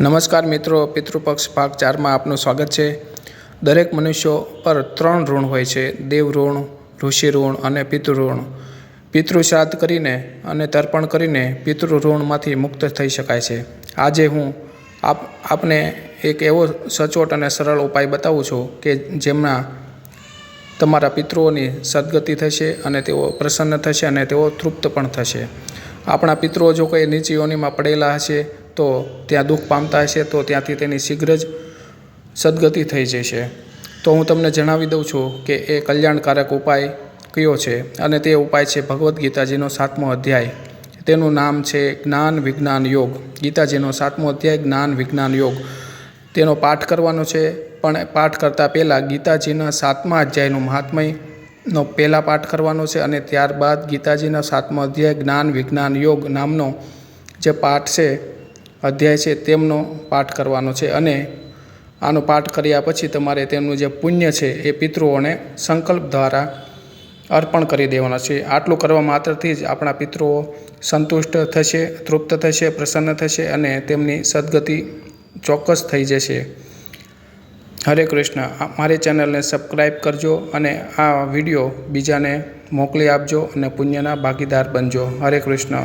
નમસ્કાર મિત્રો, પિતૃપક્ષ ભાગ ચારમાં આપનું સ્વાગત છે. દરેક મનુષ્યો પર ત્રણ ઋણ હોય છે દેવ ઋણ ઋષિ ઋણ અને પિતૃઋણ. પિતૃશ્રાદ્ધ પિતૃ શ્રાદ્ધ કરીને અને તર્પણ કરીને પિતૃ ઋણમાંથી મુક્ત થઈ શકાય છે. આજે હું આપ, આપને એક એવો સચોટ અને સરળ ઉપાય બતાવું છું કે જેમના તમારા પિતૃઓની સદગતિ થશે અને તેઓ પ્રસન્ન થશે અને તેઓ તૃપ્ત પણ થશે. આપણા પિતૃઓ જો કોઈ નીચી યોનિમાં પડેલા હશે તો ત્યાં દુઃખ પામતા હશે, તો ત્યાંથી તેની શીઘ્ર જ સદગતિ થઈ જશે. તો હું તમને જણાવી દઉં છું કે એ કલ્યાણકારક ઉપાય કયો છે અને તે ઉપાય છે ભગવદ્ ગીતાજીનો સાતમો અધ્યાય. તેનું નામ છે જ્ઞાન વિજ્ઞાન યોગ. ગીતાજીનો સાતમો અધ્યાય, જ્ઞાન વિજ્ઞાન યોગ. તેનો પાઠ કરવાનો છે, પણ પાઠ કરતાં પહેલાં ગીતાજીના સાતમા અધ્યાયનું મહાત્મયનો પહેલાં પાઠ કરવાનો છે અને ત્યારબાદ ગીતાજીના સાતમો અધ્યાય જ્ઞાન વિજ્ઞાન યોગ નામનો જે પાઠ છે અધ્યાય છે, તેમનો પાઠ કરવાનો છે અને આનો પાઠ કર્યા પછી તમારે તેમનું જે પુણ્ય છે, એ પિતૃઓને સંકલ્પ દ્વારા અર્પણ કરી દેવાના છે. આટલું કરવા માત્રથી જ આપણા પિતૃઓ સંતુષ્ટ થશે, તૃપ્ત થશે, પ્રસન્ન થશે અને તેમની સદગતિ ચોક્કસ થઈ જશે. હરે કૃષ્ણ. મારી ચેનલને સબસ્ક્રાઈબ કરજો અને આ વીડિયો બીજાને મોકલી આપજો અને પુણ્યના ભાગીદાર બનજો. હરે કૃષ્ણ.